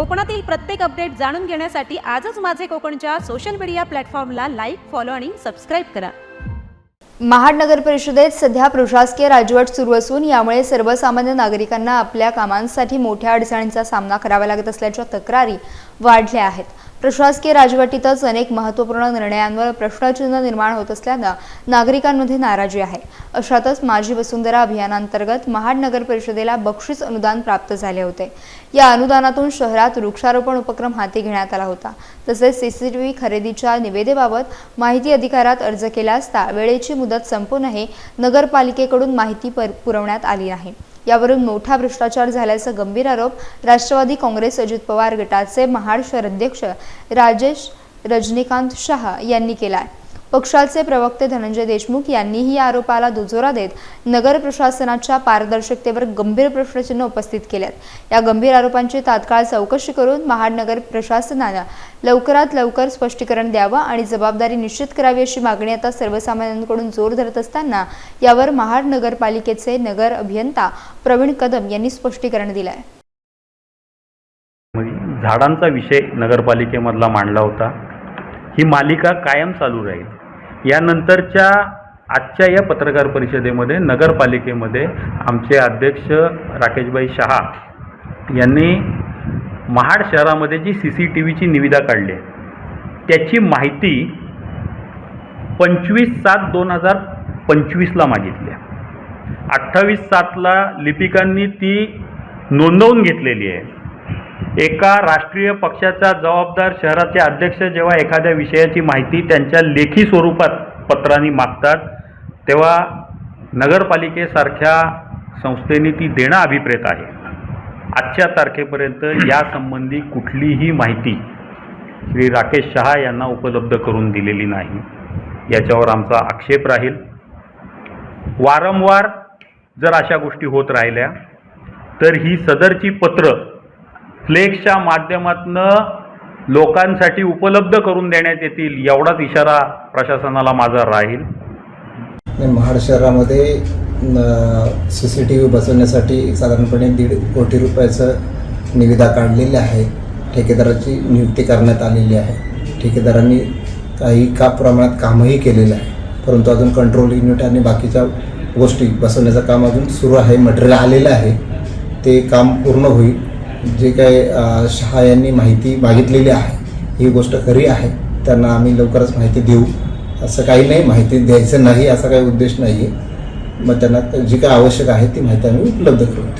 कोकणातील प्रत्येक अपडेट जाणून घेण्यासाठी आजच माझे कोकणच्या सोशल मीडिया प्लॅटफॉर्मला लाईक फॉलो आणि सबस्क्राईब करा. महाड नगर परिषदेत सध्या प्रशासकीय राजवट सुरू असून यामुळे सर्वसामान्य नागरिकांना आपल्या कामांसाठी मोठ्या अडचणींचा सामना करावा लागत असल्याच्या तक्रारी वाढल्या आहेत. प्रशासकीय राजवटीतच अनेक महत्त्वपूर्ण निर्णयांवर प्रश्नचिन्ह निर्माण होत असल्यानं नागरिकांमध्ये नाराजी आहे. अशातच माझी वसुंधरा अभियानांतर्गत महाड नगर परिषदेला बक्षीस अनुदान प्राप्त झाले होते. या अनुदानातून शहरात वृक्षारोपण उपक्रम हाती घेण्यात आला होता. तसेच सीसीटीव्ही खरेदीच्या निवेदेबाबत माहिती अधिकारात अर्ज केला असता वेळेची मुदत संपूनही नगरपालिकेकडून माहिती पर- पुरवण्यात आली नाही. यावरून मोठा भ्रष्टाचार झाल्याचा गंभीर आरोप राष्ट्रवादी काँग्रेस अजित पवार गटाचे महाड शहराध्यक्ष राजेश रजनीकांत शहा यांनी केला आहे पक्षाचे प्रवक्ते धनंजय देशमुख यांनीही या आरोपाला दुजोरा देत नगर प्रशासनाच्या पारदर्शकतेवर गंभीर प्रश्नचिन्ह उपस्थित केल्यात. या गंभीर आरोपांची तात्काळ चौकशी करून महानगर प्रशासनानं लवकरात लवकर स्पष्टीकरण द्यावं आणि जबाबदारी निश्चित करावी अशी मागणी आता सर्वसामान्यांकडून जोर धरत असताना यावर महाड नगरपालिकेचे नगर अभियंता प्रवीण कदम यांनी स्पष्टीकरण दिलं आहे म्हणजे झाडांचा विषय नगरपालिकेमधला मांडला होता. ही मालिका कायम चालू राहील. यानंतरच्या आजच्या या पत्रकार परिषदेमध्ये नगरपालिकेमध्ये आमचे अध्यक्ष राकेशभाई शहा यांनी महाड शहरामध्ये जी सी सी टी व्हीची निविदा काढली आहे त्याची माहिती पंचवीस सात दोन हजार पंचवीसला मागितली आहे. अठ्ठावीस सातला लिपिकांनी ती नोंदवून घेतलेली आहे. एका राष्ट्रीय पक्षाचा जबाबदार शहराचे अध्यक्ष जेव्हा एखाद्या विषयाची माहिती त्यांच्या लेखी स्वरूपात पत्रांनी मागतात तेव्हा नगरपालिकेसारख्या संस्थेने ती देणं अभिप्रेत आहे. आजच्या तारखेपर्यंत यासंबंधी कुठलीही माहिती श्री राकेश शहा यांना उपलब्ध करून दिलेली नाही. याच्यावर आमचा आक्षेप राहील. वारंवार जर अशा गोष्टी होत राहिल्या तर ही सदरची पत्र फ्लेक्सच्या माध्यमातनं लोकांसाठी उपलब्ध करून देण्यात येतील एवढाच इशारा प्रशासनाला माझा राहील. महाड शहरामध्ये सी सी टी व्ही बसवण्यासाठी साधारणपणे दीड कोटी रुपयाचं निविदा काढलेली आहे. ठेकेदाराची नियुक्ती करण्यात आलेली आहे. ठेकेदारांनी काही का प्रमाणात कामही केलेलं आहे. परंतु अजून कंट्रोल युनिट आणि बाकीच्या गोष्टी बसवण्याचं काम अजून सुरू आहे मटेरियल आलेलं आहे. ते काम पूर्ण होईल. जे काय शहा यांनी माहिती मागितलेली आहे ही गोष्ट खरी आहे त्यांना आम्ही लवकरच माहिती देऊ. असं काही नाही माहिती द्यायचं नाही असा काही उद्देश नाही आहे मग त्यांना जी काय आवश्यक आहे ती माहिती आम्ही उपलब्ध करू